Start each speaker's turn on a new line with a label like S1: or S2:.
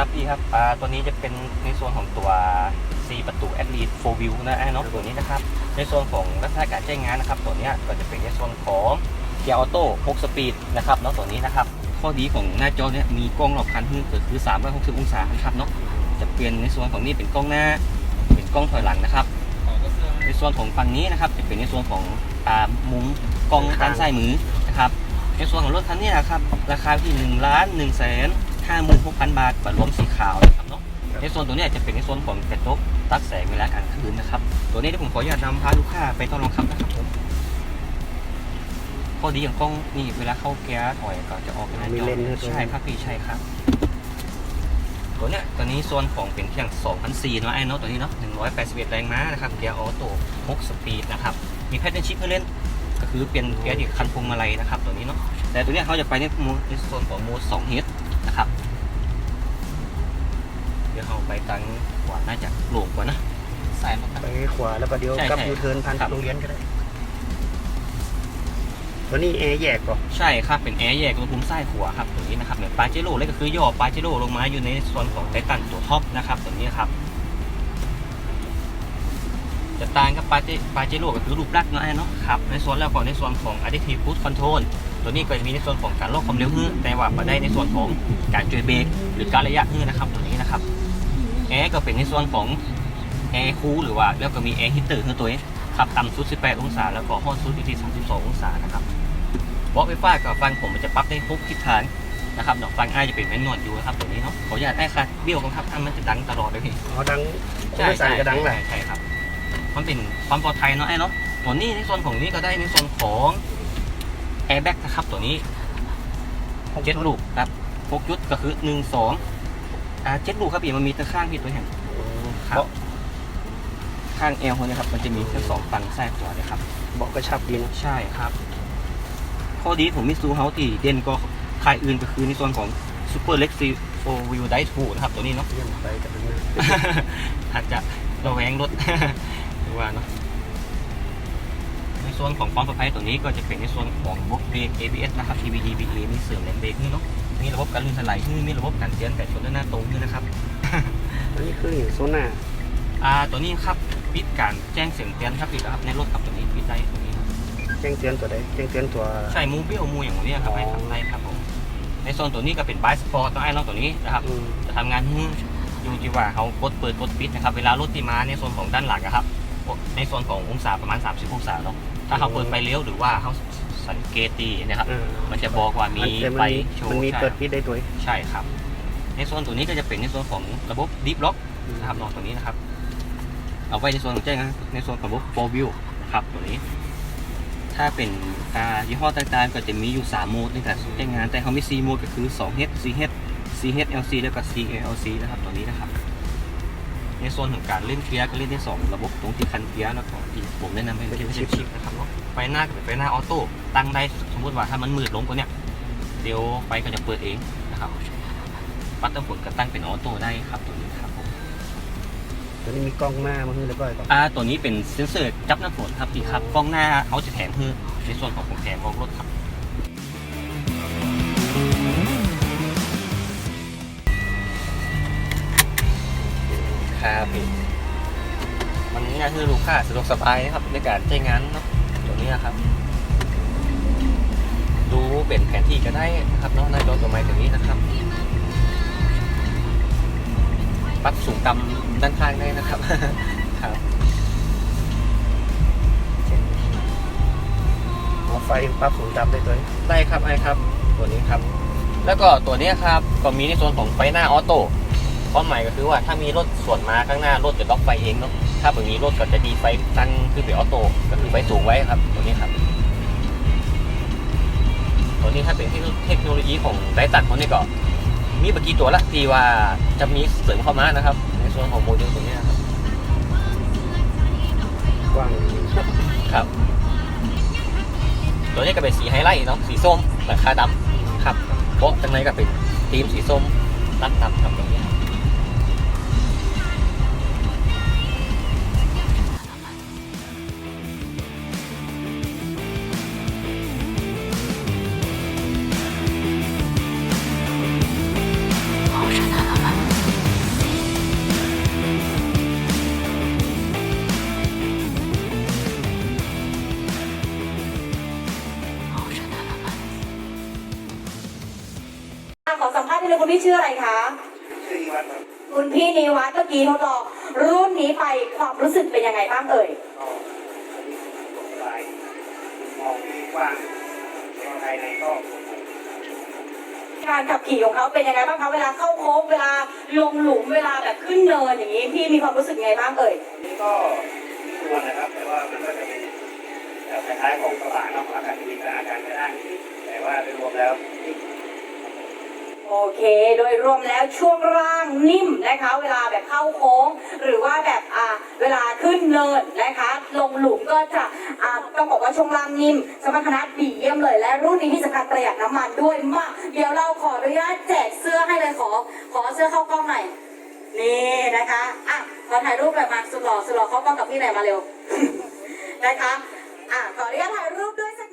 S1: ครับพี่ครับอ่าตัวนี้จะเป็นในส่วนของตัว C ประตู a d l e t 4 View นะไอ้น้องตัวนี้นะครับ ในส่วนของลักษณะการใช้งานนะครับ ตัวนี้ก็จะเป็นในส่วนของเกียร์ออโต้6สปีดนะครับเนาะตัวนี้นะครับ ข้อดีของหน้าจอเนี่ยมีกล้องรอบคันคือก็คือ 360 องศานะครับเนาะจะเปลี่ยนในส่วนของนี้เป็นกล้องหน้า เป็นกล้องถอยหลังนะครับ ในส่วนของฝั่งนี้นะครับ จะเป็นในส่วนของอ่ามุมกล้องด้านซ้ายมือนะครับในส่วนของรถคันนี้นะครับราคาที่1ล้าน1แสน 56,000บาทบัตรรวมสีขาวนะครับเนาะในส่วนตัวเนี้ยจะเป็นในส่วนของกระจกตักแสงเวลากลางคืนนะครับ ตัวนี้ที่ผมขออนุญาตนำพาลูกค้าไปทดลองขับนะครับผมข้อดีอย่างกล้องนี่เวลาเข้าเกียร์ถอยก็จะออกเป็นหน้า
S2: มี
S1: จอ
S2: เลนส์ด้วย
S1: ใช่ครับพี่ใช่ครับตัวเนี้ยตัวนี้โซนของเป็นเครื่อง2,004เนาะไอ้เนาะตัวนี้เนาะ181 แรงม้านะครับเกียร์ออโต้6สปีดนะครับ มีแพทเทิร์นชิปให้เล่น ก็คือเปลี่ยนเกียร์ที่คันพวงมาลัยนะครับ ตัวนี้เนาะ แต่ตัวเนี้ยเขาจะไปในโหมดในโซนของโหมด2 h นะ ครับ เดี๋ยวเราไปตั้งขวาน่าจะโหลงกว่านะสายมาครับ
S2: ไปขวาแล้วก็เดี๋ยว
S1: ใช่
S2: กลับ
S1: ใช่
S2: ยูเทิร์นผ่าน
S1: ครับ
S2: โรงเรียนก็ได้ตัวนี้แอร์แยกก่อน
S1: ใช่ครับ เป็นแอร์แยกอุณหภูมิซ้ายขวาครับตัวนี้นะครับเนี่ยปาเจโร่เลยก็คือย่อปาเจโร่ลงมาอยู่ในส่วนของไททันตัวท็อปนะครับตัวนี้ครับ จะต่างกับปาเจปาเจโร่ก็คือรูปลักษณ์เนาะไอ้เนาะครับในส่วนแล้วก็ในส่วนของ Adaptive Cruise Control ตัวนี้ก็จะมีในส่วนของการลดความเร็วฮื้อแต่ว่ามาได้ในส่วนของการช่วยเบรกหรือการระยะฮื้อนะครับตัวนี้นะครับแอร์ก็เป็นในส่วนของแอร์คูลหรือว่าแล้วก็มีแอร์ฮีเตอร์คือตัวนี้ขับต่ำสุด 18 องศา แล้วก็ห้อนสุดอยู่ที่ 32 องศานะครับเบาะไฟฟ้ากับฟังผมมันจะปรับได้ทุกทิศทางนะครับดอกฟังไอ้ายจะเป็นแมนนวลอยู่นะครับตัวนี้เนาะขออนุญาตไอ้ค่ะเบี้ยวกันครับถ้ามันจะดังตลอดเลยพี่
S2: อ๋อดัง
S1: ใช่
S2: ไม่สั่น
S1: ใช่
S2: กระดังแหละ
S1: ใช่ครับมันเป็นความปลอดภัยเนาะไอ้เนาะตัวนี้ในส่วนของนี้ก็ได้ในส่วนของ แอร์แบ็กนะครับตัวนี้เจ็ดลูกครับพกยุดก็คือหนึ่งสองอ่าเจ็ดลูกครับพี่มันมีตะข้างพี่ตัวเห็นครับข้างเอลคนนี้ครับมันจะมีแค่สองฝั่งซ้ายขวาเลยครับ
S2: เบาะกระชับดีนะ
S1: ใช่ครับ ข้อดีของมิซูเฮาที่เด่นก็ใครอื่นก็คือในส่วนของซูเปอร์เล็กซีโฟวิวไดทูนะครับตัวนี้เนาะ
S2: เยี่ยมไปกับนั้นนะ
S1: อาจจะระแวงรถหรือว่าเนาะใน ส่วนของความปลอดภัยตัวนี้ก็จะเป็นในส่วนของระบบเบรก ABS นะครับ EBD BA มีเสื่อมแรงเบรกนี่เนาะมีระบบการลื่นถลายนี่มีระบบการเตือนแต่ชนด้านหน้าตรงนี่นะครับ
S2: อันนี้คืออย่างโซน่า
S1: อ่าตัวนี้ครับปิดการแจ้งเสียงเตือนครับปิดแล้วครับในรถครับตัวนี้ปิดได้ตัวนี้ครับ
S2: แจ้งเตือนตัวใดแจ้งเตือนตัว
S1: ใช่มูเบี้ยวมูอย่างนี้ครับให้ทำได้ครับผมในโซนตัวนี้ก็เป็นบายสปอร์ตต้องไอ้น้องตัวนี้นะครับ
S2: อืม
S1: จะทำงานให้อยู่ที่ว่าเขากดเปิดกดปิดนะครับเวลารถที่มาในส่วนของด้านหลังอะครับในส่วนขององศาประมาณ 30 องศาเนาะ ถ้าเขาเปิดไฟเลี้ยวหรือว่าเขาสังเกตดีนะครับ
S2: อ่า
S1: มันจะบอกว่ามี
S2: แต่มัน
S1: ไฟ
S2: มี
S1: โชว์
S2: มันมี
S1: ใช่
S2: เปิดปิดได้ตัว
S1: ใช่ครับ ในส่วนตัวนี้ก็จะเป็นในส่วนของระบบ Deep Lock นะครับนอกตัวนี้นะครับ เอาไว้ในส่วนของแจ้งนะในส่วนของระบบ4 View นะครับตัวนี้ ถ้าเป็นอ่ายี่ห้อต่างๆก็จะมีอยู่ 3 โหมดในการใช้งานแต่เขามี 4 โหมดก็คือ 2H CH CHLC แล้วก็ CALC นะครับตัวนี้นะครับ ในโซนของการเล่นเกียร์ก็เล่นได้สองระบบตรงที่คันเกียร์แล้วก็ที่ผมแนะนำให้เป็นชิปชิปนะครับเนาะไฟหน้าก็เป็นไฟหน้าออโต้ตั้งได้สมมติว่าถ้ามันมืดลงกว่าเนี้ยเดี๋ยวไฟก็จะเปิดเองนะครับปัตเตอร์ฝนก็ตั้งเป็นออโต้ได้ครับตัวนี้ครับผม
S2: ตัวนี้มีกล้องหน้ามาให้เรียบร้อยก่อน
S1: อ่าตัวนี้เป็นเซ็นเซอร์จับน้ำฝนครับพี่ครับกล้องหน้าเขาจะแถมคือในส่วนของของแถมของรถครับ ครับพี่มันง่ายคือลูกค้าสะดวกสบายนะครับในการใช้งานเนาะตัวนี้นะครับ ดูเป็นแผนที่ก็ได้นะครับเนาะหน้าจอตัวใหม่ตัวนี้นะครับปรับสูงต่ำด้านข้างได้นะครับครับ
S2: หัวไฟปรับสูงต่ำได้ตัว
S1: ได้ครับไอ้ครับ ตัวนี้ครับ แล้วก็ตัวนี้ครับก็มีในส่วนของไฟหน้าออโต้ ความหมายก็คือว่าถ้ามีรถสวนมาข้างหน้ารถจะล็อกไฟเองเนาะถ้าแบบนี้รถก็จะดีไฟตั้งคือเป็นออโต้ก็คือไฟสูงไว้ครับตัวนี้ครับตัวนี้ถ้าเป็นเทคโนโลยีของไดตันเขานี่ก็มีเมื่อกี้ตัวละที่ว่าจะมีเสริมเข้ามานะครับ ในส่วนของโมเดลตัวเนี้ยครับ
S2: กว้าง
S1: ครับ ตัวนี้ก็เป็นสีไฮไลท์เนาะสีส้มราคาดำครับโป๊ะข้างในก็เป็นธีมสีส้มรัดดำครับตรงนี้
S3: พี่ชื่ออะไรคะ
S2: ชื่อวัดครับ
S3: คุณพี่นิวัฒน์เมื่อกี้ทดลองรุ่นนี้ไปความรู้สึกเป็นยังไงบ้างเอ่ย
S2: ก็อันนี้สบายมองที่กว้างภายในก็
S3: การขับขี่ของเขาเป็นยังไงบ้างคะเวลาเข้าโค้งเวลาลงหลุมเวลาแบบขึ้นเนินอย่างนี้พี่มีความรู้สึกไงบ้างเอ่ย
S2: นี่ก็มีตัวนะครับ แต่ว่ามันก็จะเป็นแบบคล้ายๆของกระบะเนาะอากาศจะมีแต่อาการไม่ด้นิดๆแต่ว่าโดยรวมแล้ว
S3: โอเค โดยรวมแล้วช่วงล่างนิ่มนะคะ เวลาแบบเข้าโค้ง หรือว่าแบบอ่าเวลาขึ้นเนินนะคะ ลงหลุมก็จะอ่าต้องบอกว่าช่วงล่างนิ่มสมรรถนะดีเยี่ยมเลย และรุ่นนี้ที่สำคัญประหยัดน้ำมันด้วยมากเดี๋ยวเราขออนุญาตแจกเสื้อให้เลยขอ ขอเสื้อเข้ากล้องหน่อยนี่นะคะอะขอถ่ายรูปแบบมาสุดหล่อสุดหล่อเข้ากล้องกับพี่หน่อยมาเร็วนะคะอะขออนุญาตถ่ายรูปด้วยสัก